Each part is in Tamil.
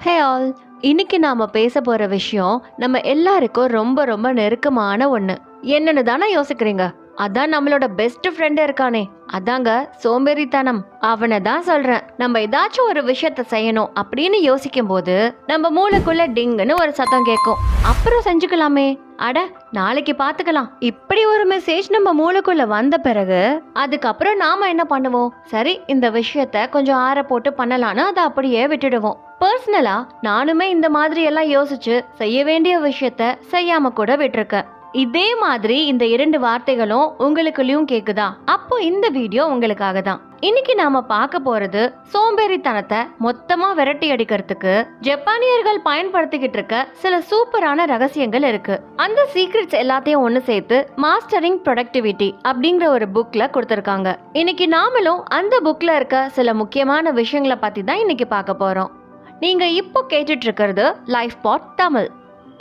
ஹே ஆல் இன்னைக்கு நாம பேச போற விஷயம் நம்ம எல்லாருக்கும் ரொம்ப ரொம்ப நெருக்கமான ஒண்ணு. என்னன்னு தானே யோசிக்கிறீங்க? அதான் நம்மளோட பெஸ்ட் ஃப்ரெண்டு இருக்கானே. அதாங்க சோம்பேறித்தனம். அவனை தான் சொல்றேன். நம்ம ஏதாச்சும் ஒரு விஷயத்த செய்யணும் அப்படின்னு யோசிக்கும் போது நம்ம மூளைக்குள்ள டிங்குன்னு ஒரு சத்தம் கேட்கும். அப்புறம் செஞ்சுக்கலாமே. அட நாளைக்கு பாத்துக்கலாம். இப்படி ஒரு மெசேஜ் நம்ம மூளைக்குள்ள வந்த பிறகு அதுக்கப்புறம் நாம என்ன பண்ணுவோம்? சரி இந்த விஷயத்த கொஞ்சம் ஆற போட்டு பண்ணலான்னு அதை அப்படியே விட்டுடுவோம். பர்சனலா நானுமே இந்த மாதிரி எல்லாம் யோசிச்சு செய்ய வேண்டிய விஷயத்த செய்யாம கூட விட்டிருக்கேன். இதே மாதிரி இந்த இரண்டு வார்த்தைகளும் உங்களுக்குள்ளயும் கேக்குதா? அப்போ இந்த வீடியோ உங்களுக்காக தான் இன்னைக்கு நாம பார்க்க போறது சோம்பேறித்தனத்தை மொத்தமா விரட்டி அடிக்கிறதுக்கு ஜப்பானியர்கள் பயன்படுத்திக்கிட்டு இருக்க சில சூப்பரான ரகசியங்கள் இருக்கு. அந்த சீக்ரெட்ஸ் எல்லாத்தையும் ஒண்ணு சேர்த்து மாஸ்டரிங் ப்ரொடக்டிவிட்டி அப்படிங்கிற ஒரு புக்ல கொடுத்திருக்காங்க. இன்னைக்கு நாமளும் அந்த புக்ல இருக்க சில முக்கியமான விஷயங்களை பத்தி தான் இன்னைக்கு பார்க்க போறோம். நீங்க இப்போ கேட்டுட்டு இருக்கிறது லைஃப் பாட் தமிழ்.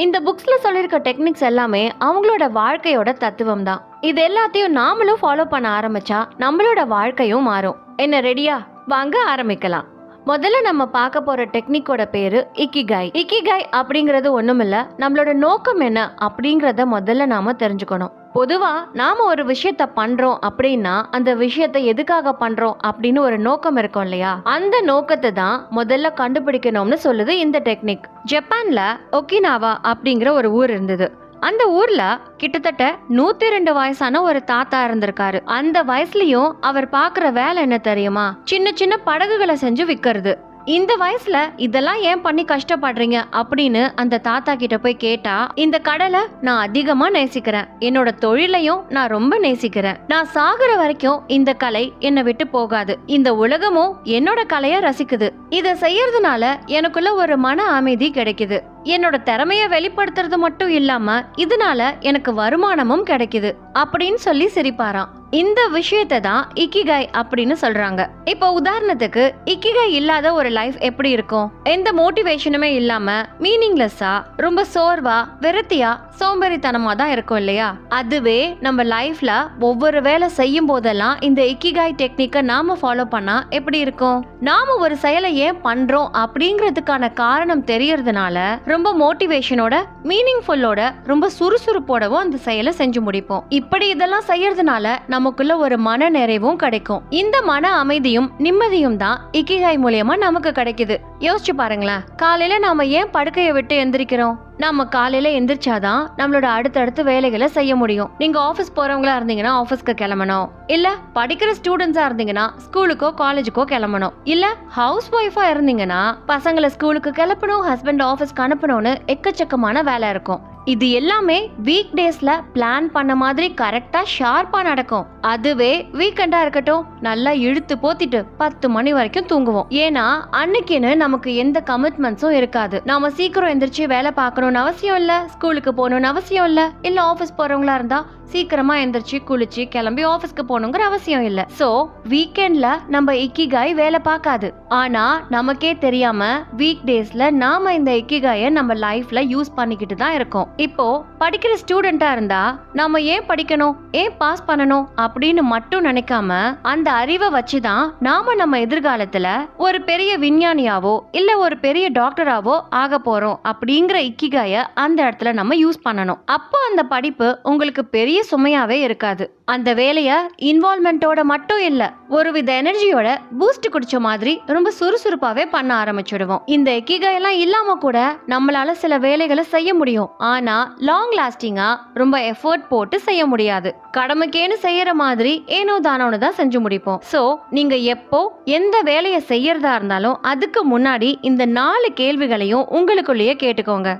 இந்த புக்ஸில் சொல்லியிருக்க டெக்னிக்ஸ் எல்லாமே அவங்களோட வாழ்க்கையோட தத்துவம் தான் இது எல்லாத்தையும் நாமளும் ஃபாலோ பண்ண ஆரம்பிச்சா நம்மளோட வாழ்க்கையும் மாறும். என்ன ரெடியா வாங்க ஆரம்பிக்கலாம். முதல்ல நம்ம பார்க்க போற டெக்னிக்கோட பேரு இக்கிகாய் இக்கிகாய் அப்படிங்கிறது ஒண்ணுமில்ல நம்மளோட நோக்கம் என்ன அப்படிங்கறத முதல்ல நாம தெரிஞ்சுக்கணும். பொதுவாக நாம் ஒரு விஷயத்த பண்ணுறோம் அப்படின்னா அந்த விஷயத்த எதுக்காக பண்ணுறோம் அப்படின்னு ஒரு நோக்கம் இருக்கும் இல்லையா? அந்த நோக்கத்தை தான் முதல்ல கண்டுபிடிக்கணும்னு சொல்லுது இந்த டெக்னிக். ஜப்பான்ல ஒக்கினாவா அப்படிங்கிற ஒரு ஊர் இருந்தது. அந்த ஊர்ல கிட்டத்தட்ட நூத்தி ரெண்டு வயசான ஒரு தாத்தா இருந்திருக்காரு. அந்த வயசுலயும் அவர் பாக்குற வேலை என்ன தெரியுமா? சின்ன சின்ன படகுகளை செஞ்சு விக்கிறது. இந்த வயசுல இதெல்லாம் ஏன் பண்ணி கஷ்டப்படுறீங்க அப்படின்னு அந்த தாத்தா கிட்ட போய் கேட்டா இந்த கடலை நான் அதிகமா நேசிக்கிறேன். என்னோட தொழிலையும் நான் ரொம்ப நேசிக்கிறேன். நான் சாகுற வரைக்கும் இந்த கலை என்னை விட்டு போகாது. இந்த உலகமும் என்னோட கலைய ரசிக்குது. இத செய்யறதுனால எனக்குள்ள ஒரு மன அமைதி கிடைக்குது. என்னோட திறமைய வெளிப்படுத்துறது மட்டும் இல்லாம இதனால எனக்கு வருமானமும் கிடைக்குது. அப்படின்னு சொல்லி சிரிப்பாராம். இந்த விஷயத்தை தான் இக்கிகாய் அப்படின்னு சொல்றாங்க. இப்போ உதாரணத்துக்கு இக்கிகாய் இல்லாத ஒரு லைஃப் எப்படி இருக்கும்? எந்த மோட்டிவேஷனுமே இல்லாம மீனிங்லெஸ்ஸா ரொம்ப சோர்வா விரத்தியா சோம்பேறித்தனமா தான் இருக்கும் இல்லையா? அதுவே நம்ம லைஃப்ல ஒவ்வொரு வேலை செய்யும் போதெல்லாம் இந்த இக்கிகாய் டெக்னிக்கை நாம ஃபாலோ பண்ணா எப்படி இருக்கும்? நாம ஒரு செயலை ஏன் பண்றோம் அப்படிங்கிறதுக்கான காரணம் தெரியறதுனால ரொம்ப மோட்டிவேஷனோட மீனிங்ஃபுல்லோட ரொம்ப சுறுசுறுப்போடவும் அந்த செயலை செஞ்சு முடிப்போம். இப்படி இதெல்லாம் செய்யறதுனால நமக்குள்ள ஒரு மன நிறைவும் கிடைக்கும். இந்த மன அமைதியும் நிம்மதியும் தான் இக்கிகாய் மூலியமா நமக்கு கிடைக்குது. யோசிச்சு பாருங்களேன். காலையில நாம ஏன் படுக்கையை விட்டு எந்திரிக்கிறோம்? நம்ம காலையில எந்திரிச்சாதான் நம்மளோட அடுத்தடுத்து வேலைகளை செய்ய முடியும். நீங்க ஆபீஸ் போறவங்களா இருந்தீங்கன்னா ஆபீஸ்க்கு கிளம்பணும். இல்ல படிக்கிற ஸ்டூடெண்ட்ஸா இருந்தீங்கன்னா ஸ்கூலுக்கோ காலேஜுக்கோ கிளம்பணும். இல்ல ஹவுஸ் ஒய்ஃபா இருந்தீங்கன்னா பசங்களை ஸ்கூலுக்கு கிளப்பணும் ஹஸ்பண்ட் ஆஃபீஸ்க்கு அனுப்பணும்னு எக்கச்சக்கமான வேலை இருக்கும். இது எல்லாமே வீக் டேஸ்ல பிளான் பண்ண மாதிரி கரெக்டா ஷார்ப்பா நடக்கும். அதுவே வீக்கெண்டா இருக்கட்டும் நல்லா இழுத்து போத்திட்டு பத்து மணி வரைக்கும் தூங்குவோம். ஏன்னா அன்னைக்குன்னு நமக்கு எந்த கமிட்மெண்ட்ஸும் இருக்காது. நாம சீக்கிரம் எந்திரிச்சு வேலை பார்க்கணும்னு அவசியம் இல்ல ஸ்கூலுக்கு போகணும்னு அவசியம் இல்ல இல்ல ஆபீஸ் போறவங்களா இருந்தா சீக்கிரமா எந்திரிச்சு குளிச்சு கிளம்பி ஆபீஸ்க்கு போகணுங்கிற அவசியம் இல்ல. சோ வீக்கெண்ட்ல நம்ம இக்கிகாய் வேலை பார்க்காது. ஆனா நமக்கே தெரியாம வீக் டேஸ்ல நாம இந்த இக்கிகாய நம்ம லைஃப்ல யூஸ் பண்ணிக்கிட்டு தான் இருக்கோம். இப்போ படிக்கிற ஸ்டூடெண்டா இருந்தா நாம ஏன் படிக்கணும் ஏன் பாஸ் பண்ணணும் அப்படின்னு மட்டும் நினைக்காம அந்த அறிவை வச்சுதான் நாம நம்ம எதிர்காலத்துல ஒரு பெரிய விஞ்ஞானியாவோ இல்ல ஒரு பெரிய டாக்டராவோ ஆக போறோம் அப்படிங்கிற இக்கிகாய அந்த இடத்துல நம்ம யூஸ் பண்ணணும். அப்போ அந்த படிப்பு உங்களுக்கு பெரிய சுமையாவே இருக்காது. அந்த வேலையை இன்வால்மெண்ட்டோட மட்டும் இல்லை ஒரு வித எனர்ஜியோட பூஸ்ட் குடிச்ச மாதிரி ரொம்ப சுறுசுறுப்பாகவே பண்ண ஆரம்பிச்சிடுவோம். இந்த எக்கிகை எல்லாம் இல்லாமல் கூட நம்மளால சில வேலைகளை செய்ய முடியும். ஆனால் லாங் லாஸ்டிங்காக ரொம்ப எஃபர்ட் போட்டு செய்ய முடியாது. கடமைக்கேன்னு செய்யற மாதிரி ஏனோ தானோன்னு தான் செஞ்சு முடிப்போம். ஸோ நீங்க எப்போ எந்த வேலையை செய்யறதா இருந்தாலும் அதுக்கு முன்னாடி இந்த நாலு கேள்விகளையும் உங்களுக்குள்ளேயே கேட்டுக்கோங்க.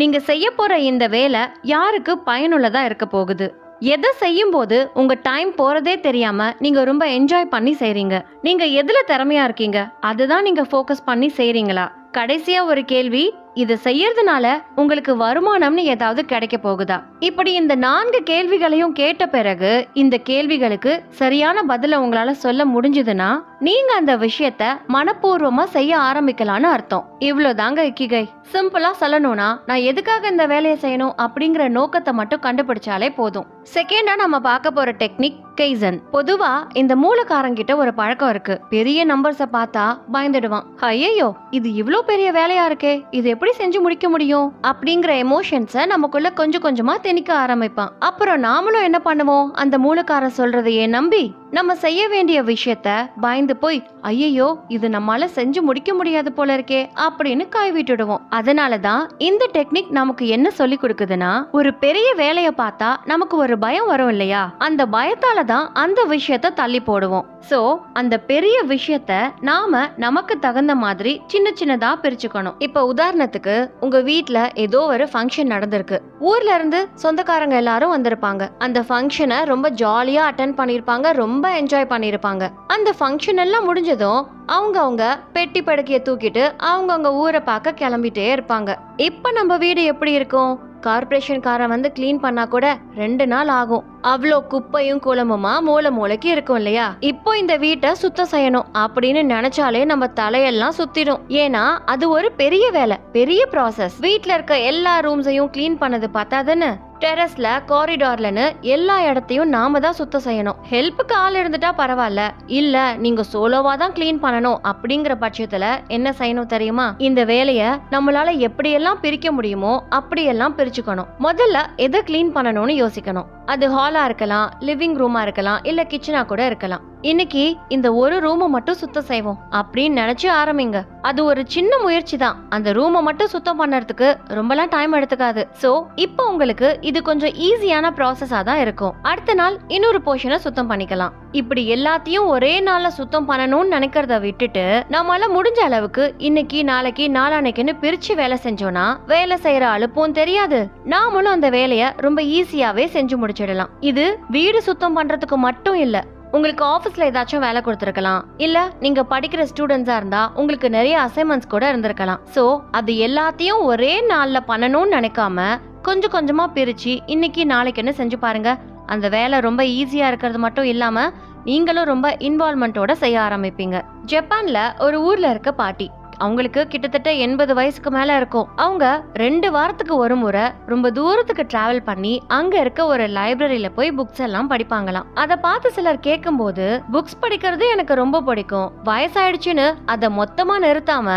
நீங்க செய்ய போற இந்த வேலை யாருக்கு பயனுள்ளதா இருக்க போகுது? எதை செய்யும் போது டைம் போகிறதே தெரியாமல் நீங்கள் ரொம்ப என்ஜாய் பண்ணி செய்கிறீங்க நீங்கள் எதில் திறமையாக இருக்கீங்க? அதுதான் நீங்கள் ஃபோக்கஸ் பண்ணி செய்கிறீங்களா கடைசியாக ஒரு கேள்வி இதை செய்யறதுனால உங்களுக்கு வருமானம்னு ஏதாவது கிடைக்க போகுதா? இப்படி இந்த நான்கு கேள்விகளையும் கேட்ட பிறகு இந்த கேள்விகளுக்கு சரியான பதிலை உங்களால் சொல்ல முடிஞ்சதுன்னா நீங்க அந்த விஷயத்த மனப்பூர்வமா செய்ய ஆரம்பிக்கலாம்னு அர்த்தம். இவ்வளவுதாங்க இக்கிகை. சிம்பிளா சொல்லணும்னா நான் எதுக்காக இந்த வேலையை செய்யணும் அப்படிங்கிற நோக்கத்தை மட்டும் கண்டுபிடிச்சாலே போதும். செகண்டா நம்ம பார்க்க போற டெக்னிக் கெய்சன். பொதுவா இந்த மூலக்காரங்கிட்ட ஒரு பழக்கம் இருக்கு. பெரிய நம்பர்ஸை பார்த்தா பயந்துடுவான். ஐயோ இது இவ்வளோ பெரிய வேலையா இருக்கே. இது எப்படி செஞ்சு முடிக்க முடியும்? அப்படிங்கிற எமோஷன்ஸை நமக்குள்ள கொஞ்சம் கொஞ்சமா திணிக்க ஆரம்பிப்பான். அப்புறம் நாமளும் என்ன பண்ணுவோம்? அந்த மூலக்காரன் சொல்றதையே நம்பி நம்ம செய்ய வேண்டிய விஷயத்த பயந்து போய் ஐயையோ இது நம்மால செஞ்சு முடிக்க முடியாது போல இருக்கே அப்படின்னு கைவிட்டுடுவோம் அதனால தான் இந்த டெக்னிக் நமக்கு என்ன சொல்லி கொடுக்குதுன்னா ஒரு பெரிய வேலையை பார்த்தா நமக்கு ஒரு பயம் வரும் இல்லையா? அந்த பயத்தால தான் அந்த விஷயத்த தள்ளி போடுவோம். சோ அந்த பெரிய விஷயத்த நாம நமக்கு தகுந்த மாதிரி சின்ன சின்னதா பிரிச்சுக்கணும். இப்ப உதாரணத்துக்கு உங்க வீட்ல ஏதோ ஒரு ஃபங்க்ஷன் நடந்திருக்கு. ஊர்ல இருந்து சொந்தக்காரங்க எல்லாரும் வந்திருப்பாங்க. அந்த ஃபங்க்ஷனை ரொம்ப ஜாலியா அட்டன் பண்ணிருப்பாங்க. ரொம்ப ரொம்ப என்ஜாய் பண்ணியிருப்பாங்க அந்த ஃபங்க்ஷன் எல்லாம் முடிஞ்சதும் அவங்க அவங்க பெட்டி படுக்கையை தூக்கிட்டு அவங்கவுங்க ஊரை பார்க்க கிளம்பிட்டே இருப்பாங்க. இப்போ நம்ம வீடு எப்படி இருக்கும்? கார்பரேஷன் காரை வந்து க்ளீன் பண்ணா கூட ரெண்டு நாள் ஆகும். அவ்வளோ குப்பையும் குழம்புமா மூளை மூளைக்கு இருக்கும் இல்லையா? இப்போ இந்த வீட்டை சுத்தம் செய்யணும் அப்படின்னு நினைச்சாலே நம்ம தலையெல்லாம் சுத்திடும். ஏன்னா அது ஒரு பெரிய வேலை பெரிய ப்ராசஸ் வீட்டில் இருக்க எல்லா ரூம்ஸையும் க்ளீன் பண்ணது பார்த்தாதுன்னு டெரஸ்ல காரிடார்லன்னு எல்லா இடத்தையும் நாம தான் சுத்தம் செய்யணும். ஹெல்ப்புக்கு ஆள் இருந்துட்டா பரவாயில்ல இல்ல நீங்க சோலோவா தான் க்ளீன் பண்ணணும் அப்படிங்கிற பட்சத்துல என்ன செய்யணும் தெரியுமா? இந்த வேலைய நம்மளால எப்படியெல்லாம் பிரிக்க முடியுமோ அப்படியெல்லாம் பிரிச்சுக்கணும். முதல்ல எதை க்ளீன் பண்ணணும்னு யோசிக்கணும். அது ஹாலா இருக்கலாம் லிவிங் ரூமா இருக்கலாம் இல்ல கிச்சனா கூட இருக்கலாம். இன்னைக்கு இந்த ஒரு ரூமை மட்டும் சுத்தம் செய்வோம் அப்படின்னு நினைச்சு ஆரம்பிங்க. அது ஒரு சின்ன முயற்சி தான். அந்த ரூமை மட்டும் சுத்தம் பண்ணறதுக்கு ரொம்பலாம் டைம் எடுத்துக்காது. சோ இப்போ உங்களுக்கு இது கொஞ்சம் ஈஸியான ப்ராசஸா தான் இருக்கும். அடுத்த நாள் இன்னொரு போர்ஷனை சுத்தம் பண்ணிக்கலாம். இப்படி எல்லாத்தையும் ஒரே நாள்ல சுத்தம் பண்ணணும்னு நினைக்கிறத விட்டுட்டு நம்மளால முடிஞ்ச அளவுக்கு இன்னைக்கு நாளைக்கு நாளானைக்குன்னு பிரிச்சு வேலை செஞ்சோம்னா வேலை செய்யற அலுப்பும் தெரியாது. நாமளும் அந்த வேலைய ரொம்ப ஈஸியாவே செஞ்சு முடிச்சிடலாம். இது வீடு சுத்தம் பண்றதுக்கு மட்டும் இல்ல உங்களுக்கு ஆஃபீஸில் ஏதாச்சும் வேலை கொடுத்துருக்கலாம். இல்லை நீங்கள் படிக்கிற ஸ்டூடெண்ட்ஸாக இருந்தால் உங்களுக்கு நிறைய அசைன்மெண்ட்ஸ் கூட இருந்திருக்கலாம். ஸோ அது எல்லாத்தையும் ஒரே நாளில் பண்ணணும்னு நினைக்காம கொஞ்சம் கொஞ்சமாக பிரித்து இன்னைக்கு நாளைக்குன்னு செஞ்சு பாருங்கள் அந்த வேலை ரொம்ப ஈஸியாக இருக்கிறது மட்டும் இல்லாமல் நீங்களும் ரொம்ப இன்வால்மெண்ட்டோட செய்ய ஆரம்பிப்பீங்க. ஜப்பானில் ஒரு ஊரில் இருக்க பாட்டி. அவங்களுக்கு கிட்டத்தட்ட எண்பது வயசுக்கு மேல இருக்கும். அவங்க ரெண்டு வாரத்துக்கு ஒரு முறை ரொம்ப தூரத்துக்கு டிராவல் பண்ணி அங்க இருக்க ஒரு லைப்ரரியில போய் புக்ஸ் எல்லாம் படிப்பாங்களாம். அதை பார்த்து சிலர் கேட்கும் போது புக்ஸ் படிக்கிறது எனக்கு ரொம்ப பிடிக்கும். வயசாயிடுச்சுன்னு அதை மொத்தமா நிறுத்தாம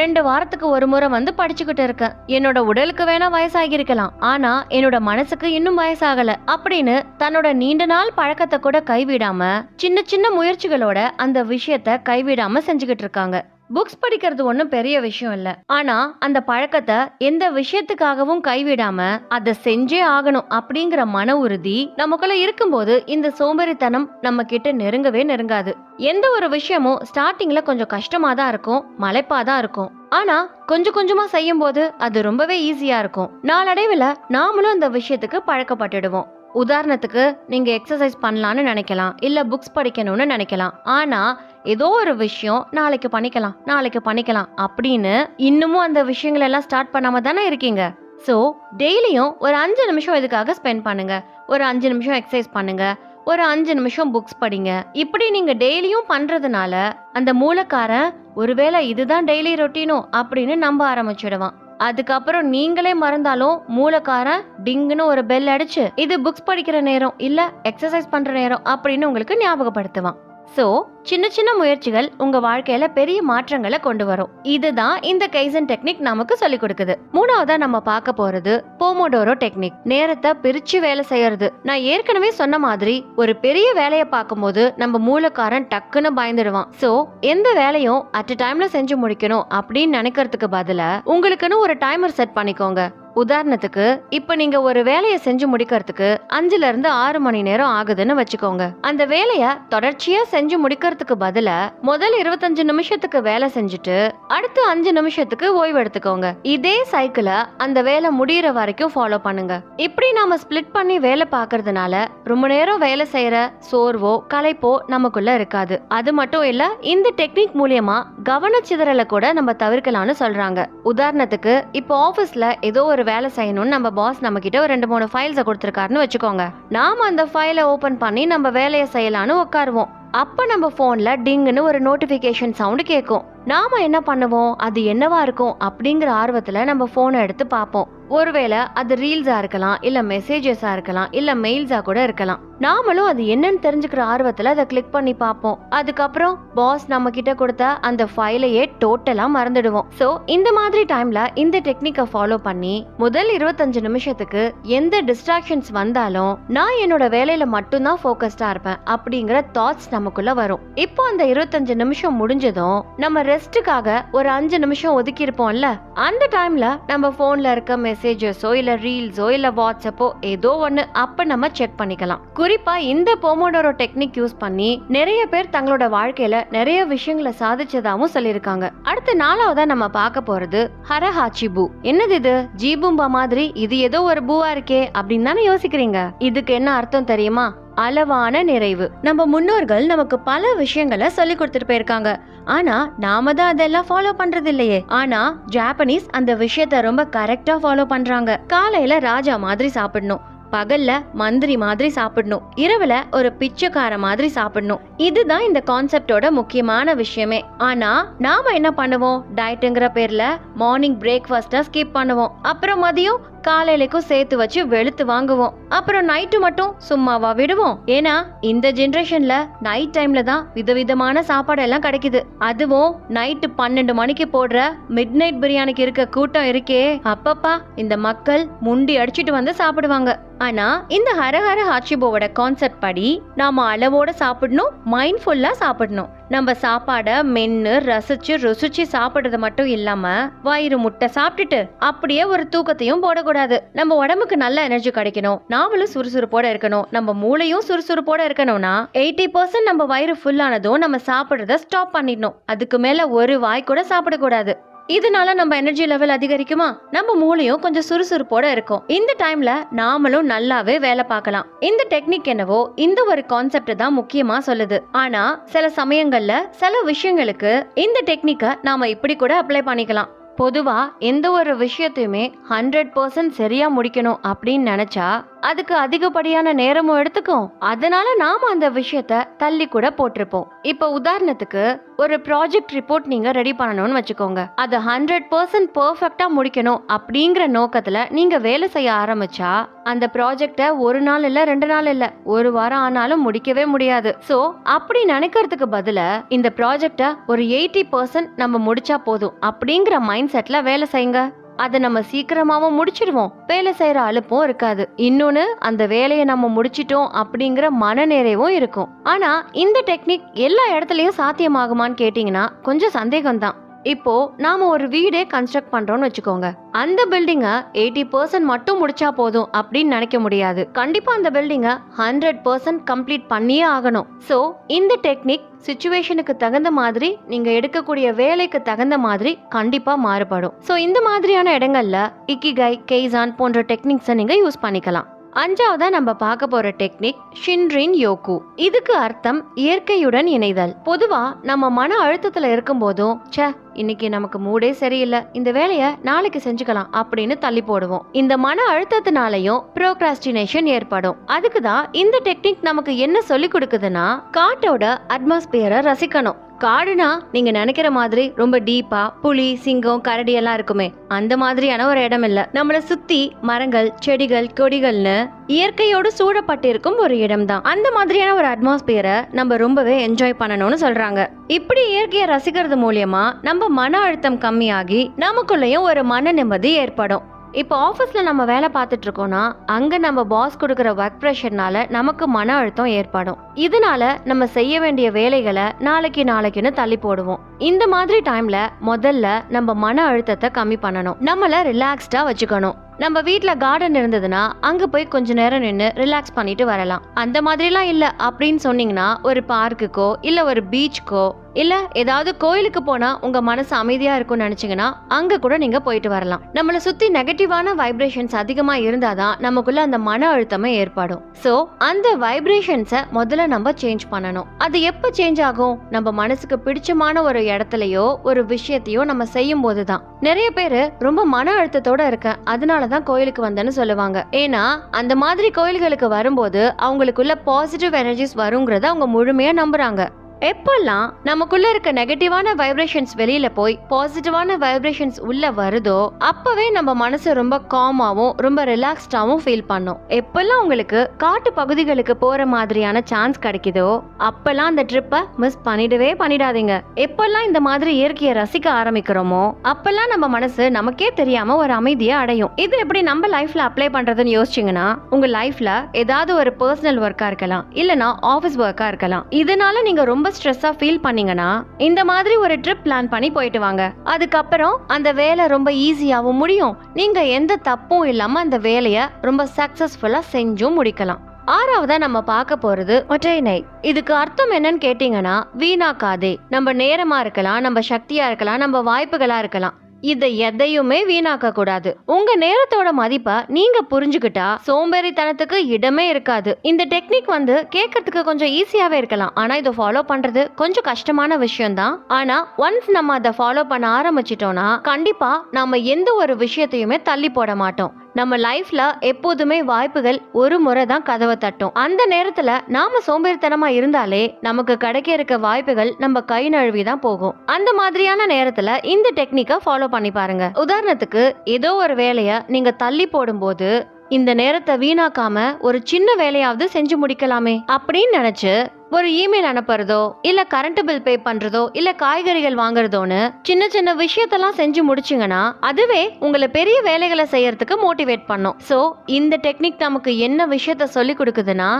ரெண்டு வாரத்துக்கு ஒரு முறை வந்து படிச்சுக்கிட்டு இருக்கேன். என்னோட உடலுக்கு வேணா வயசாகி இருக்கலாம் ஆனா என்னோட மனசுக்கு இன்னும் வயசாகல. அப்படின்னு தன்னோட நீண்ட நாள் பழக்கத்தை கூட கைவிடாம சின்ன சின்ன முயற்சிகளோட அந்த விஷயத்த கைவிடாம செஞ்சுக்கிட்டு இருக்காங்க. புக்ஸ் படிக்கிறது ஒன்றும் பெரிய விஷயம் இல்லை. ஆனா அந்த பழக்கத்தை எந்த விஷயத்துக்காகவும் கைவிடாம அதை செஞ்சே ஆகணும் அப்படிங்கிற மன உறுதி நமக்குள்ள இருக்கும்போது இந்த சோம்பேறித்தனம் நம்ம கிட்ட நெருங்கவே நெருங்காது. எந்த ஒரு விஷயமும் ஸ்டார்டிங்ல கொஞ்சம் கஷ்டமா தான் இருக்கும் மலைப்பா தான் இருக்கும். ஆனா கொஞ்சம் கொஞ்சமா செய்யும் போது அது ரொம்பவே ஈஸியா இருக்கும். நாளடைவில் நாமளும் அந்த விஷயத்துக்கு பழக்கப்பட்டுடுவோம். உதாரணத்துக்கு நீங்கள் எக்ஸசைஸ் பண்ணலான்னு நினைக்கலாம் இல்லை புக்ஸ் படிக்கணும்னு நினைக்கலாம். ஆனால் ஏதோ ஒரு விஷயம் நாளைக்கு பண்ணிக்கலாம் நாளைக்கு பண்ணிக்கலாம் அப்படின்னு இன்னமும் அந்த விஷயங்கள் எல்லாம் ஸ்டார்ட் பண்ணாமல் தானே இருக்கீங்க. ஸோ டெய்லியும் ஒரு அஞ்சு நிமிஷம் இதுக்காக ஸ்பெண்ட் பண்ணுங்க. ஒரு அஞ்சு நிமிஷம் எக்ஸசைஸ் பண்ணுங்க. ஒரு அஞ்சு நிமிஷம் புக்ஸ் படிங்க. இப்படி நீங்க டெய்லியும் பண்றதுனால அந்த மூலக்காரன் ஒருவேளை இதுதான் டெய்லி ரொட்டீனோ அப்படின்னு நம்ப ஆரம்பிச்சிடுவான். அதுக்கப்புறம் நீங்களே மறந்தாலும் மூலக்காரன் டிங்குன்னு ஒரு பெல் அடிச்சு இது புக்ஸ் படிக்கிற நேரம் இல்ல எக்ஸசைஸ் பண்ற நேரம் அப்படின்னு உங்களுக்கு ஞாபகப்படுத்துவான். ஸோ சின்ன சின்ன முயற்சிகள் உங்க வாழ்க்கையில பெரிய மாற்றங்களை கொண்டு வரும். இதுதான் இந்த கைசன் டெக்னிக் நமக்கு சொல்லி கொடுக்குது. மூணாவதா நம்ம பார்க்க போறது போமோடோரோ டெக்னிக் நேரத்தை பிரிச்சு வேலை செய்யறது. நான் ஏற்கனவே சொன்ன மாதிரி ஒரு பெரிய வேலையை பார்க்கும்போது நம்ம மூலக்காரன் டக்குன்னு பயந்துடுவான். ஸோ எந்த வேலையும் அட் டைம்ல செஞ்சு முடிக்கணும் அப்படின்னு நினைக்கிறதுக்கு பதில உங்களுக்குன்னு ஒரு டைமர் செட் பண்ணிக்கோங்க. உதாரணத்துக்கு இப்ப நீங்க ஒரு வேலையை செஞ்சு முடிக்கிறதுக்கு அஞ்சுல இருந்து ஆறு மணி நேரம் ஆகுதுன்னு வச்சுக்கோங்க. அந்த வேலைய தொடர்ச்சியா செஞ்சு முடிக்கிறதுக்கு பதிலா முதல் இருபத்தஞ்சு நிமிஷத்துக்கு வேலை செஞ்சுட்டு அடுத்த அஞ்சு நிமிஷத்துக்கு ஓய்வு எடுத்துக்கோங்க. இதே சைக்கிள அந்த வேலை முடியிற வரைக்கும் ஃபாலோ பண்ணுங்க. இப்படி நாம ஸ்பிளிட் பண்ணி வேலை பார்க்கறதுனால ரொம்ப நேரம் வேலை செய்யற சோர்வோ களைப்போ நமக்குள்ள இருக்காது. அது மட்டும் இல்ல இந்த டெக்னிக் மூலியமா கவனச்சிதறலை கூட நம்ம தவிர்க்கலாம்னு சொல்றாங்க. உதாரணத்துக்கு இப்போ ஆபீஸ்ல ஏதோ ஒரு வேலை செய்யணும்னு நம்ம பாஸ் நம்ம கிட்ட ஒரு ரெண்டு மூணு ஃபைல்ஸை கொடுத்துருக்காருன்னு வச்சுக்கோங்க. நாம அந்த ஃபைலை ஓப்பன் பண்ணி நம்ம வேலையை செய்யலான்னு உட்காருவோம். அப்போ நம்ம ஃபோனில் டிங்னு ஒரு நோட்டிஃபிகேஷன் சவுண்டு கேட்கும் நாம என்ன பண்ணுவோம்? அது என்னவா இருக்கும்? அப்படிங்கிற ஆர்வத்தில் நம்ம ஃபோனை எடுத்து பார்ப்போம். ஒருவேளை அது ரீல்ஸாக இருக்கலாம் இல்லை மெசேஜஸாக இருக்கலாம் இல்லை மெயில்ஸாக கூட இருக்கலாம். நாமளும் அது என்னன்னு தெரிஞ்சுக்கிற ஆர்வத்தில் அதை கிளிக் பண்ணி பார்ப்போம். அதுக்கப்புறம் பாஸ் நம்ம கிட்ட கொடுத்த அந்த ஃபைலையே டோட்டலாக மறந்துடுவோம். ஸோ இந்த மாதிரி டைமில் இந்த டெக்னிக்கை ஃபாலோ பண்ணி முதல் இருபத்தஞ்சு நிமிஷத்துக்கு எந்த டிஸ்ட்ராக்ஷன்ஸ் வந்தாலும் நான் என்னோட வேலையில் மட்டும்தான் ஃபோக்கஸ்டாக இருப்பேன் அப்படிங்கிற தாட்ஸ் நமக்குள்ள வரும். இப்போ அந்த இருபத்தஞ்சு நிமிஷம் முடிஞ்சதும் நம்ம ரெஸ்ட்டுக்காக ஒரு அஞ்சு நிமிஷம் ஒதுக்கி இருப்போம்ல அந்த டைம்ல நம்ம போன்ல இருக்க மெசேஜஸோ இல்ல ரீல்ஸோ இல்ல வாட்ஸ்அப்போ ஏதோ ஒன்னு அப்ப நம்ம செக் பண்ணிக்கலாம். குறிப்பா இந்த போமோடோரோ டெக்னிக் யூஸ் பண்ணி நிறைய பேர் தங்களோட வாழ்க்கையில நிறைய விஷயங்களை சாதிச்சதாவும் சொல்லியிருக்காங்க. அடுத்த நாலாவதா நம்ம பார்க்க போறது ஹரஹாச்சி பூ என்னது இது? ஜீபும்பா மாதிரி இது ஏதோ ஒரு பூவா இருக்கே அப்படின்னு தானே யோசிக்கிறீங்க? இதுக்கு என்ன அர்த்தம் தெரியுமா? அளவான நிறைவு. நம்ம முன்னோர்கள் நமக்கு பல விஷயங்களை சொல்லி கொடுத்துட்டு போயிருக்காங்க. ஆனா நாம தான் அதெல்லாம் ஃபாலோ பண்றது இல்லையே. ஆனா ஜாப்பனீஸ் அந்த விஷயத்த ரொம்ப கரெக்டா ஃபாலோ பண்றாங்க. காலையில ராஜா மாதிரி சாப்பிடணும். பகல்ல மந்திரி மாதிரி சாப்பிடணும். இரவுல ஒரு பிச்சைக்கார மாதிரி சாப்பிடணும். இதுதான் இந்த கான்செப்டோட முக்கியமான விஷயமே. ஆனா நாம என்ன பண்ணுவோம்? டயட்டுங்கிற பேர்ல மார்னிங் பிரேக்ஃபாஸ்ட ஸ்கிப் பண்ணுவோம். அப்புறம் மதியம் காலையிலக்கும் சேர்த்து வச்சு வெளுத்து வாங்குவோம். அப்புறம் நைட்டு மட்டும் சும்மாவா விடுவோம். ஏன்னா இந்த ஜென்ரேஷன்ல நைட் டைம்ல தான் விதவிதமான சாப்பாடு எல்லாம் கிடைக்குது. அதுவும் நைட்டு பன்னெண்டு மணிக்கு போடுற மிட் நைட் பிரியாணிக்கு இருக்க கூட்டம் இருக்கே. அப்பப்பா இந்த மக்கள் முண்டி அடிச்சிட்டு வந்து சாப்பிடுவாங்க. ஆனா இந்த ஹரஹர ஹாச்சிபோவோட கான்செப்ட் படி நாம அளவோட சாப்பிடணும் மைண்ட்ஃபுல்லா சாப்பிடணும். நம்ம சாப்பாடை மென்னு ரசிச்சு ருசிச்சு சாப்பிடுறது மட்டும் இல்லாம வயிறு முட்டை சாப்பிட்டுட்டு அப்படியே ஒரு தூக்கத்தையும் போடக்கூடாது. நம்ம உடம்புக்கு நல்ல எனர்ஜி கிடைக்கணும். நாமளும் சுறுசுறுப்போட இருக்கணும். நம்ம மூளையும் சுறுசுறுப்போட இருக்கணும்னா எயிட்டி பர்சன்ட் நம்ம வயிறு ஃபுல்லானதும் நம்ம சாப்பிடுறத ஸ்டாப் பண்ணிடணும். அதுக்கு மேல ஒரு வாய் கூட சாப்பிடக்கூடாது. இதனால நம்ம எனர்ஜி லெவல் அதிகரிக்குமா? நம்ம மூளையும் கொஞ்சம் சுறுசுறுப்போட இருக்கும். இந்த டைம்ல நாமளும் நல்லாவே வேலை பார்க்கலாம். இந்த டெக்னிக் என்னவோ இந்த ஒரு கான்செப்ட் தான் முக்கியமா சொல்லுது. ஆனா சில சமயங்கள்ல சில விஷயங்களுக்கு இந்த டெக்னிக்கை நாம இப்படி கூட அப்ளை பண்ணிக்கலாம். பொதுவா எந்த ஒரு விஷயத்தையுமே ஹண்ட்ரட் பர்சன்ட் சரியா முடிக்கணும் அப்படின்னு நினைச்சா அதுக்கு அதிகப்படியான நேரமும் எடுத்துக்கும். அதனால நாம அந்த விஷயத்த தள்ளி கூட போட்டிருப்போம். இப்போ உதாரணத்துக்கு ஒரு ப்ராஜெக்ட் ரிப்போர்ட் நீங்க ரெடி பண்ணணும்னு வச்சுக்கோங்க. அது ஹண்ட்ரட் பர்சன்ட் பர்ஃபெக்டா முடிக்கணும் அப்படிங்கிற நோக்கத்துல நீங்க வேலை செய்ய ஆரம்பிச்சா அந்த ப்ராஜெக்ட ஒரு நாள் இல்ல ரெண்டு நாள் இல்ல ஒரு வாரம் ஆனாலும் முடிக்கவே முடியாது. சோ அப்படி நினைக்கிறதுக்கு பதிலா இந்த ப்ராஜெக்ட ஒரு எயிட்டி பர்சன்ட் நம்ம முடிச்சா போதும் அப்படிங்கிற மைண்ட் செட்ல வேலை செய்யுங்க. அதை நம்ம சீக்கிரமாவும் முடிச்சிடுவோம். வேலை செய்யற அலுப்பும் இருக்காது. இன்னொன்னு அந்த வேலையை நம்ம முடிச்சிட்டோம் அப்படிங்கிற மனநிறைவும் இருக்கும். ஆனா இந்த டெக்னிக் எல்லா இடத்துலயும் சாத்தியமாகுமான்னு கேட்டீங்கன்னா கொஞ்சம் சந்தேகம்தான். இப்போது நாம் ஒரு வீடே கன்ஸ்ட்ரக்ட் பண்ணுறோன்னு வச்சுக்கோங்க. அந்த பில்டிங்கை எயிட்டி பர்சன்ட் மட்டும் முடிச்சா போதும் அப்படின்னு நினைக்க முடியாது. கண்டிப்பாக அந்த பில்டிங்கை ஹண்ட்ரட் பர்சன்ட் கம்ப்ளீட் பண்ணியே ஆகணும். ஸோ இந்த டெக்னிக் சுச்சுவேஷனுக்கு தகுந்த மாதிரி நீங்க எடுக்கக்கூடிய வேலைக்கு தகுந்த மாதிரி கண்டிப்பா மாறுபடும். ஸோ இந்த மாதிரியான இடங்கள்ல இக்கிகை கெய்சான் போன்ற டெக்னிக்ஸை நீங்க யூஸ் பண்ணிக்கலாம். அஞ்சாவதா நம்ம பார்க்க போற டெக்னிக் ஷின்ரின் யோகு இதுக்கு அர்த்தம் இயற்கையுடன் இணைதல். பொதுவா நம்ம மன அழுத்தத்துல இருக்கும் போதும் ச்சே இன்னைக்கு நமக்கு மூடே சரியில்லை. இந்த வேலையை நாளைக்கு செஞ்சுக்கலாம் அப்படின்னு தள்ளி போடுவோம். இந்த மன அழுத்தத்தினாலையும் ப்ரோக்ராஸ்டினேஷன் ஏற்படும். அதுக்கு தான் இந்த டெக்னிக் நமக்கு என்ன சொல்லி கொடுக்குதுன்னா காட்டோட அட்மாஸ்பியரை ரசிக்கணும். காடுனா நீங்க நினைக்கிற மாதிரி ரொம்ப டீப்பா புலி சிங்கம் கரடி எல்லாம் இருக்குமே. அந்த மாதிரியான ஒரு இடம் இல்ல. நம்மள சுத்தி மரங்கள் செடிகள் கொடிகள்னு இயற்கையோடு சூழப்பட்டிருக்கும் ஒரு இடம் தான் அந்த மாதிரியான ஒரு அட்மாஸ்பியரை நம்ம ரொம்பவே என்ஜாய் பண்ணணும்னு சொல்றாங்க. இப்படி இயற்கையை ரசிக்கிறது மூலியமா நம்ம மன அழுத்தம் கம்மியாகி நமக்குள்ளேயும் ஒரு மன நிம்மதி ஏற்படும். இப்போ ஆஃபீஸில் நம்ம வேலை பார்த்துட்டு இருக்கோம்னா அங்கே நம்ம பாஸ் கொடுக்குற ஒர்க் ப்ரெஷர்னால நமக்கு மன அழுத்தம் ஏற்படும். இதனால நம்ம செய்ய வேண்டிய வேலைகளை நாளைக்கு நாளைக்குன்னு தள்ளி போடுவோம். இந்த மாதிரி டைம்ல முதல்ல நம்ம மன அழுத்தத்தை கம்மி பண்ணணும். நம்மள ரிலாக்ஸ்டா வச்சுக்கணும். நம்ம வீட்டில் கார்டன் இருந்ததுன்னா அங்கே போய் கொஞ்ச நேரம் நின்று ரிலாக்ஸ் பண்ணிட்டு வரலாம். அந்த மாதிரிலாம் இல்லை அப்படின்னு சொன்னீங்கன்னா ஒரு பார்க்குக்கோ இல்லை ஒரு பீச்சுக்கோ இல்லை ஏதாவது கோயிலுக்கு போனால் உங்கள் மனசு அமைதியாக இருக்கும்னு நினச்சிங்கன்னா அங்கே கூட நீங்கள் போயிட்டு வரலாம். நம்மளை சுற்றி நெகட்டிவான வைப்ரேஷன்ஸ் அதிகமாக இருந்தால் தான் நமக்குள்ள அந்த மன அழுத்தமே ஏற்படும். ஸோ அந்த வைப்ரேஷன்ஸை முதல்ல நம்ம சேஞ்ச் பண்ணணும். அது எப்போ சேஞ்ச் ஆகும்? நம்ம மனசுக்கு பிடிச்சமான ஒரு இடத்துலையோ ஒரு விஷயத்தையோ நம்ம செய்யும் போது தான் நிறைய பேர் ரொம்ப மன அழுத்தத்தோட இருக்க அதனாலதான் கோயிலுக்கு வந்தேன்னு சொல்லுவாங்க. ஏன்னா அந்த மாதிரி கோயில்களுக்கு வரும்போது அவங்களுக்குள்ள பாசிட்டிவ் எனர்ஜிஸ் வருங்கிறத அவங்க முழுமையா நம்புறாங்க. எப்பெல்லாம் நமக்குள்ள இருக்க நெகட்டிவான வைப்ரேஷன்ஸ் வெளியில போய் பாசிட்டிவான வைப்ரேஷன்ஸ் உள்ள வருதோ அப்பவே நம்ம மனசு ரொம்ப காமாவும் ரொம்ப ரிலாக்ஸ்டாவும் ஃபீல் பண்ணும். எப்பெல்லாம் உங்களுக்கு காட்டு பகுதிகளுக்கு போற மாதிரியான சான்ஸ் கிடைக்குதோ அப்பெல்லாம் அந்த ட்ரிப்பை மிஸ் பண்ணிடவே பண்ணிடாதீங்க. எப்பெல்லாம் இந்த மாதிரி இயற்கையை ரசிக்க ஆரம்பிக்கிறோமோ அப்பெல்லாம் நம்ம மனசு நமக்கே தெரியாம ஒரு அமைதியை அடையும். இது எப்படி நம்ம லைஃப்ல அப்ளை பண்றதுன்னு யோசிச்சீங்கன்னா உங்க லைஃப்ல ஏதாவது ஒரு பர்சனல் ஒர்க்கா இருக்கலாம் இல்லனா ஆஃபீஸ் ஒர்க்கா இருக்கலாம். இதனால நீங்க ரொம்ப ரொம்ப ஸ்ட்ரெஸ்ஸாக ஃபீல் பண்ணீங்கன்னா இந்த மாதிரி ஒரு ட்ரிப் பிளான் பண்ணி போயிட்டு வாங்க. அதுக்கப்புறம் அந்த வேலை ரொம்ப ஈஸியாகவும் முடியும். நீங்கள் எந்த தப்பும் இல்லாமல் அந்த வேலையை ரொம்ப சக்ஸஸ்ஃபுல்லாக செஞ்சும் முடிக்கலாம். ஆறாவதா நம்ம பார்க்க போறது நெய் இதுக்கு அர்த்தம் என்னன்னு கேட்டீங்கன்னா வீணாக்காதே. நம்ம நேரமா இருக்கலாம் நம்ம சக்தியா இருக்கலாம் நம்ம வாய்ப்புகளா இருக்கலாம். இதை எதையுமே வீணாக்க கூடாது உங்க நேரத்தோட மதிப்பை நீங்க புரிஞ்சுக்கிட்டா சோம்பேறித்தனத்துக்கு இடமே இருக்காது. இந்த டெக்னிக் வந்து கேட்கறதுக்கு கொஞ்சம் ஈஸியாவே இருக்கலாம். ஆனா இதை ஃபாலோ பண்றது கொஞ்சம் கஷ்டமான விஷயம் தான் ஆனா ஒன்ஸ் நம்ம அதை ஃபாலோ பண்ண ஆரம்பிச்சிட்டோம்னா கண்டிப்பா நாம எந்த ஒரு விஷயத்தையுமே தள்ளி போட மாட்டோம். நம்ம லைஃப்ல எப்போதுமே வாய்ப்புகள் ஒரு முறை தான் கதவை தட்டும். அந்த நேரத்துல நாம சோம்பேறித்தனமா இருந்தாலே நமக்கு கிடைக்க இருக்க வாய்ப்புகள் நம்ம கை நழுவி தான் போகும். அந்த மாதிரியான நேரத்துல இந்த டெக்னிக்கை ஃபாலோ பண்ணி பாருங்க. உதாரணத்துக்கு ஏதோ ஒரு வேலையை நீங்க தள்ளி போடும்போது இந்த நேரத்தை வீணாக்காம ஒரு சின்ன வேலையாவது செஞ்சு முடிக்கலாமே அப்படின்னு நினைச்சு ஒரு இமெயில் அனுப்புறதோ இல்ல கரண்ட் பில் பே பண்றதோ இல்ல காய்கறிகள் வாங்குறதோன்னு சின்ன சின்ன விஷயத்தெல்லாம் செஞ்சு முடிச்சிங்கன்னா அதுவே உங்களை பெரிய வேலைகளை செய்யறதுக்கு மோட்டிவேட் பண்ணும். சோ இந்த டெக்னிக் நமக்கு என்ன விஷயத்த சொல்லி கொடுக்குதுன்னா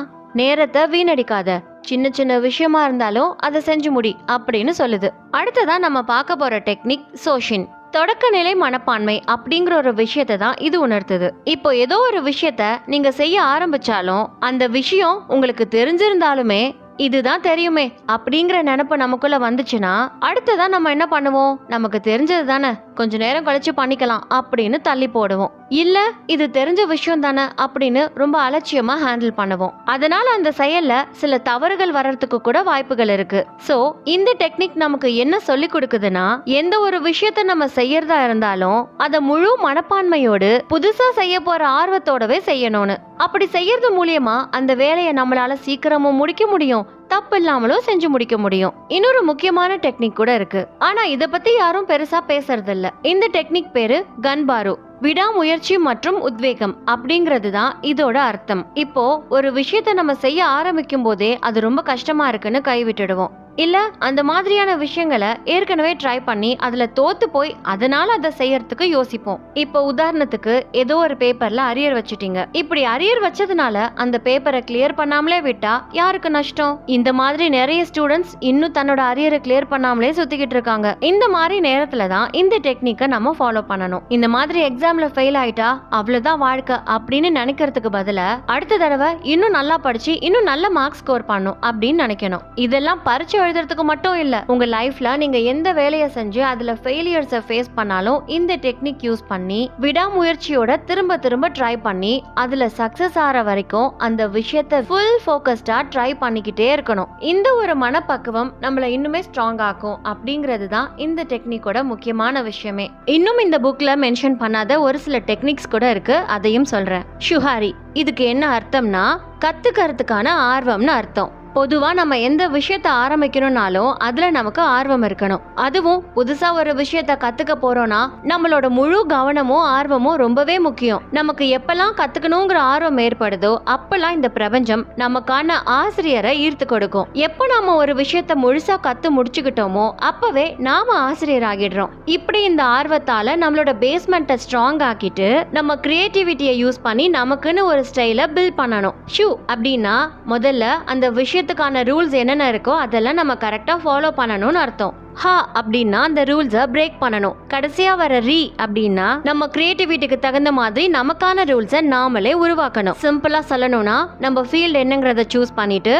நேரத்தை வீணடிக்காத. சின்ன சின்ன விஷயமா இருந்தாலும் அதை செஞ்சு முடி அப்படின்னு சொல்லுது. அடுத்ததா நம்ம பார்க்க போற டெக்னிக் சோஷின். தொடக்கநிலை மனப்பான்மை அப்படிங்கிற ஒரு விஷயத்தை தான் இது உணர்த்துது. இப்போ ஏதோ ஒரு விஷயத்த நீங்க செய்ய ஆரம்பிச்சாலும் அந்த விஷயம் உங்களுக்கு தெரிஞ்சிருந்தாலுமே இதுதான் தெரியுமே அப்படிங்கிற நினப்பு நமக்குள்ள வந்துச்சுன்னா அடுத்ததான் நம்ம என்ன பண்ணுவோம்? நமக்கு தெரிஞ்சது தானே. கொஞ்ச நேரம் கழிச்சு பண்ணிக்கலாம் அப்படின்னு தள்ளி போடுவோம். இல்லை இது தெரிஞ்ச விஷயம் தானே அப்படின்னு ரொம்ப அலட்சியமாக ஹேண்டில் பண்ணுவோம். அதனால் அந்த செயலில் சில தவறுகள் வர்றதுக்கு கூட வாய்ப்புகள் இருக்கு. ஸோ இந்த டெக்னிக் நமக்கு என்ன சொல்லி கொடுக்குதுன்னா எந்த ஒரு விஷயத்த நம்ம செய்யறதா இருந்தாலும் அதை முழு மனப்பான்மையோடு புதுசா செய்ய போற ஆர்வத்தோடவே செய்யணும்னு. அப்படி செய்யறது மூலியமா அந்த வேலையை நம்மளால சீக்கிரமும் முடிக்க முடியும் தப்பு இல்லாமலும் செஞ்சு முடிக்க முடியும். இன்னொரு முக்கியமான டெக்னிக் கூட இருக்கு. ஆனா இத பத்தி யாரும் பெருசா பேசுறது இல்ல இந்த டெக்னிக் பேரு கன்பாரு. விடாமுயற்சி மற்றும் உத்வேகம் அப்படிங்கிறது தான் இதோட அர்த்தம். இப்போ ஒரு விஷயத்த நம்ம செய்ய ஆரம்பிக்கும் போதே அது ரொம்ப கஷ்டமா இருக்குன்னு கைவிட்டுடுவோம். இல்லை அந்த மாதிரியான விஷயங்களை ஏற்கனவே ட்ரை பண்ணி அதில் தோத்து போய் அதனால அதை செய்யறதுக்கு யோசிப்போம். இப்போ உதாரணத்துக்கு ஏதோ ஒரு பேப்பர்ல அரியர் வச்சுட்டீங்க. இப்படி அரியர் வச்சதுனால அந்த பேப்பரை கிளியர் பண்ணாமலே விட்டா யாருக்கு நஷ்டம்? இந்த மாதிரி நிறைய ஸ்டூடெண்ட்ஸ் இன்னும் தன்னோட அரியரை கிளியர் பண்ணாமலே சுத்திக்கிட்டு இருக்காங்க. இந்த மாதிரி நேரத்துல தான் இந்த டெக்னிக்கை நம்ம ஃபாலோ பண்ணணும். இந்த மாதிரி எக்ஸாம்ல ஃபெயில் ஆயிட்டா அவ்வளோதான் வாழ்க்கை அப்படின்னு நினைக்கிறதுக்கு பதிலாக அடுத்த தடவை இன்னும் நல்லா படிச்சு இன்னும் நல்ல மார்க் ஸ்கோர் பண்ணும் அப்படின்னு நினைக்கணும். இதெல்லாம் பரிச்சை எழுதுறதுக்கு மட்டும் இல்லை. உங்க லைஃப்ல நீங்க எந்த வேலையை செஞ்சு அதுல ஃபெயிலியர்ஸை ஃபேஸ் பண்ணாலும் இந்த டெக்னிக் யூஸ் பண்ணி விடாமுயற்சியோட திரும்ப திரும்ப ட்ரை பண்ணி அதுல சக்சஸ் ஆற வரைக்கும் அந்த விஷயத்தை ஃபுல் ஃபோக்கஸ்டா ட்ரை பண்ணிக்கிட்டே இருக்கணும். இந்த ஒரு மனப்பக்குவம் நம்மள இன்னுமே ஸ்ட்ராங் ஆக்கும் அப்படிங்கிறது தான் இந்த டெக்னிக்கோட முக்கியமான விஷயமே. இன்னும் இந்த புக்ல மென்ஷன் பண்ணாத ஒரு சில டெக்னிக்ஸ் கூட இருக்கு. அதையும் சொல்றேன். ஷுஹாரி இதுக்கு என்ன அர்த்தம்னா கத்துக்கிறதுக்கான ஆர்வம்னு அர்த்தம். பொதுவாக நம்ம எந்த விஷயத்த ஆரம்பிக்கணும்னாலும் அதில் நமக்கு ஆர்வம் இருக்கணும். அதுவும் புதுசாக ஒரு விஷயத்த கற்றுக்க போகிறோன்னா நம்மளோட முழு கவனமும் ஆர்வமும் ரொம்பவே முக்கியம். நமக்கு எப்பெல்லாம் கற்றுக்கணுங்கிற ஆர்வம் ஏற்படுதோ அப்பெல்லாம் இந்த பிரபஞ்சம் நமக்கான ஆசிரியரை ஈர்த்து கொடுக்கும். எப்போ நம்ம ஒரு விஷயத்த முழுசாக கற்று முடிச்சுக்கிட்டோமோ அப்போவே நாம் ஆசிரியர் ஆகிடுறோம் இப்படி இந்த ஆர்வத்தால் நம்மளோட பேஸ்மெண்ட்டை ஸ்ட்ராங் ஆக்கிட்டு நம்ம கிரியேட்டிவிட்டியை யூஸ் பண்ணி நமக்குன்னு ஒரு ஸ்டைலை பில்ட் பண்ணணும். ஷூ அப்படின்னா முதல்ல அந்த விஷயத்துக்கான ரூல்ஸ் என்னென்ன இருக்கோ அதெல்லாம் நம்ம கரெக்டாக ஃபாலோ பண்ணணும்னு அர்த்தம். ஹா அப்படின்னா அந்த ரூல்ஸை பிரேக் பண்ணணும். கடைசியாக வர ரீ அப்படின்னா நம்ம கிரியேட்டிவிட்டிக்கு தகுந்த மாதிரி நமக்கான ரூல்ஸை நாமளே உருவாக்கணும். சிம்பிளாக சொல்லணும்னா நம்ம ஃபீல்டு என்னங்கிறத சூஸ் பண்ணிட்டு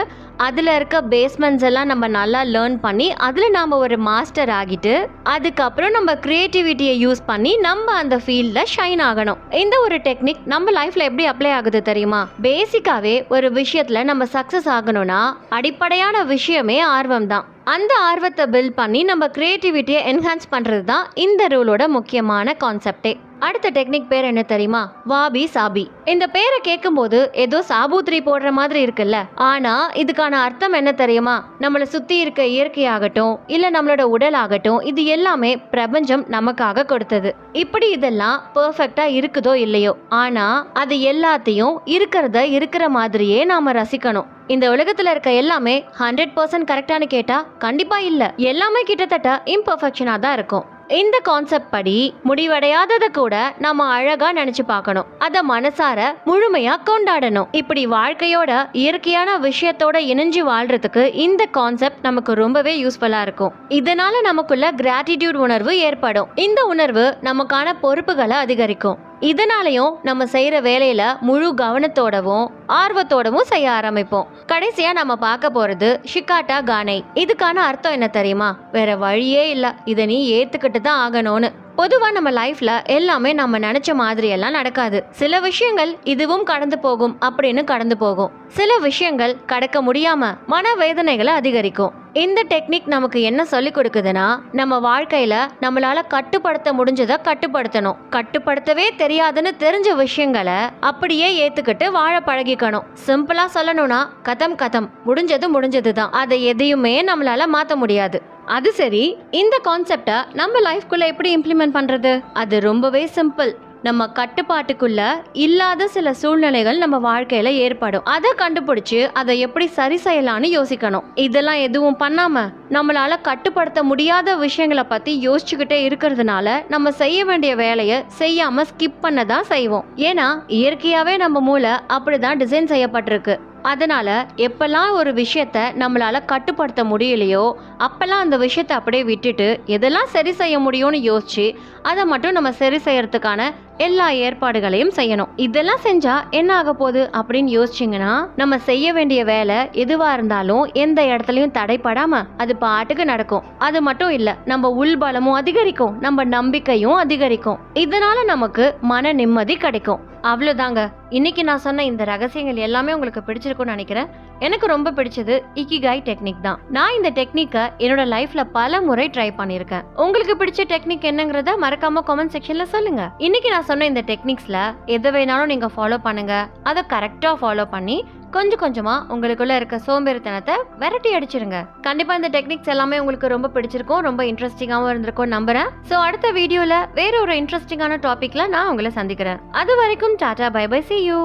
அதில் இருக்க பேஸ்மெண்ட்ஸ் எல்லாம் நம்ம நல்லா லேர்ன் பண்ணி அதில் நாம் ஒரு மாஸ்டர் ஆகிட்டு அதுக்கப்புறம் நம்ம க்ரியேட்டிவிட்டியை யூஸ் பண்ணி நம்ம அந்த ஃபீல்டில் ஷைன் ஆகணும். இந்த ஒரு டெக்னிக் நம்ம லைஃப்பில் எப்படி அப்ளை ஆகுது தெரியுமா? பேசிக்காகவே ஒரு விஷயத்தில் நம்ம சக்ஸஸ் ஆகணும்னா அடிப்படையான விஷயமே ஆர்வம் தான் அந்த ஆர்வத்தை பில்ட் பண்ணி நம்ம க்ரியேட்டிவிட்டியை என்ஹான்ஸ் பண்ணுறது தான் இந்த ரூலோட முக்கியமான கான்செப்டே அடுத்த டெக்னிக் பேர் என்ன தெரியுமா? வாபி சாபி. இந்த பேரை கேட்கும்போது ஏதோ சாபூத்திரி போடுற மாதிரி இருக்குல்ல. ஆனா இதுக்கான அர்த்தம் என்ன தெரியுமா? நம்மளை சுத்தி இருக்க இயற்கையாகட்டும் இல்ல நம்மளோட உடல் ஆகட்டும் இது எல்லாமே பிரபஞ்சம் நமக்காக கொடுத்தது. இப்படி இதெல்லாம் பெர்ஃபெக்டா இருக்குதோ இல்லையோ? ஆனா அது எல்லாத்தையும் இருக்கிறத இருக்கிற மாதிரியே நாம ரசிக்கணும். இந்த உலகத்துல இருக்க எல்லாமே ஹண்ட்ரட் பர்சன்ட் கரெக்டானு கேட்டா கண்டிப்பா இல்ல. எல்லாமே கிட்டத்தட்ட இம்பர்ஃபெக்ஷனா தான் இருக்கும். இந்த கான்செப்ட் படி முடிவடையாததை கூட நம்ம அழகா நினைச்சு பார்க்கணும். அதை மனசார முழுமையா கொண்டாடணும். இப்படி வாழ்க்கையோட இயற்கையான விஷயத்தோட இணைஞ்சு வாழ்றதுக்கு இந்த கான்செப்ட் நமக்கு ரொம்பவே யூஸ்ஃபுல்லா இருக்கும். இதனால நமக்குள்ள கிராட்டிடியூட் உணர்வு ஏற்படும். இந்த உணர்வு நமக்கான பொறுப்புகளை அதிகரிக்கும். இதனாலையும் நம்ம செய்கிற வேலையில் முழு கவனத்தோடவும் ஆர்வத்தோடவும் செய்ய ஆரம்பிப்போம். கடைசியாக நம்ம பார்க்க போகிறது ஷிகாட்டா கானை. இதுக்கான அர்த்தம் என்ன தெரியுமா? வேற வழியே இல்லை. இதை நீ ஏற்றுக்கிட்டு தான் ஆகணும்னு. பொதுவாக நம்ம லைஃப்பில் எல்லாமே நம்ம நினச்ச மாதிரியெல்லாம் நடக்காது. சில விஷயங்கள் இதுவும் கடந்து போகும் அப்படின்னு கடந்து போகும். சில விஷயங்கள் கடக்க முடியாம மனவேதனைகளை அதிகரிக்கும். இந்த டெக்னிக் நமக்கு என்ன சொல்லி கொடுக்குதுன்னா நம்ம வாழ்க்கையில நம்மளால கட்டுப்படுத்த முடிஞ்சதை கட்டுப்படுத்தணும். கட்டுப்படுத்தவே தெரியாதுன்னு தெரிஞ்ச விஷயங்களை அப்படியே ஏத்துக்கிட்டு வாழ பழகிக்கணும். சிம்பிளா சொல்லணும்னா கதம் கதம். முடிஞ்சது முடிஞ்சது தான் அதை எதையுமே நம்மளால மாற்ற முடியாது. அது சரி இந்த கான்செப்டை நம்ம லைஃப்குள்ள எப்படி இம்ப்ளிமெண்ட் பண்றது? அது ரொம்பவே சிம்பிள் நம்ம கட்டுப்பாட்டுக்குள்ள இல்லாத சில சூழ்நிலைகள் நம்ம வாழ்க்கையில ஏற்படும். அதை கண்டுபிடிச்சு அதை எப்படி சரி செய்யலாம்னு யோசிக்கணும். இதெல்லாம் எதுவும் பண்ணாம நம்மளால கட்டுப்படுத்த முடியாத விஷயங்களை பத்தி யோசிச்சுக்கிட்டே இருக்கிறதுனால நம்ம செய்ய வேண்டிய வேலையை செய்யாம ஸ்கிப் பண்ண தான் செய்வோம். ஏன்னா இயற்கையாவே நம்ம மூளை அப்படிதான் டிசைன் செய்யப்பட்டிருக்கு. அதனால் எப்பெல்லாம் ஒரு விஷயத்த நம்மளால் கட்டுப்படுத்த முடியலையோ அப்போல்லாம் அந்த விஷயத்த அப்படியே விட்டுட்டு எதெல்லாம் சரி செய்ய முடியும்னு யோசித்து அதை மட்டும் நம்ம சரி செய்யறதுக்கான எல்லா ஏற்பாடுகளையும் செய்யணும். இதெல்லாம் செஞ்சா என்ன ஆக போகுது அப்படின்னு யோசிச்சிங்கன்னா நம்ம செய்ய வேண்டிய வேலை எதுவா இருந்தாலும் எந்த இடத்துலையும் தடைப்படாம அது பாட்டுக்கு நடக்கும். அது மட்டும் இல்ல நம்ம உள்பலமும் அதிகரிக்கும் நம்ம நம்பிக்கையும் அதிகரிக்கும். இதனால நமக்கு மன நிம்மதி கிடைக்கும். அவ்வளோதாங்க இன்னைக்கு நான் சொன்ன இந்த ரகசியங்கள் எல்லாமே உங்களுக்கு பிடிச்சிருக்கும்னு நினைக்கிறேன். எனக்கு ரொம்ப பிடிச்சது இக்கிகாய் டெக்னிக் தான். நான் இந்த டெக்னிக்கை என்னோட லைஃப்ல பல முறை ட்ரை பண்ணியிருக்கேன். உங்களுக்கு பிடிச்ச டெக்னிக் என்னங்கிறத மறக்காம கமெண்ட் செக்ஷன்ல சொல்லுங்க. இன்னைக்கு நான் சொன்ன இந்த டெக்னிக்ஸ்ல எது வேணாலும் நீங்க ஃபாலோ பண்ணுங்க. அதை கரெக்டா ஃபாலோ பண்ணி கொஞ்சம் கொஞ்சமா உங்களுக்குள்ள இருக்க சோம்பேறித்தனத்தை விரட்டி அடிச்சிருங்க. கண்டிப்பா இந்த டெக்னிக்ஸ் எல்லாமே உங்களுக்கு ரொம்ப பிடிச்சிருக்கும் ரொம்ப இன்ட்ரெஸ்டிங்காகவும் இருந்திருக்கும் நம்புறேன். ஸோ அடுத்த வீடியோல வேற ஒரு இன்ட்ரெஸ்டிங்கான டாபிக்ல நான் உங்களை சந்திக்கிறேன். அது வரைக்கும் tata bye bye see you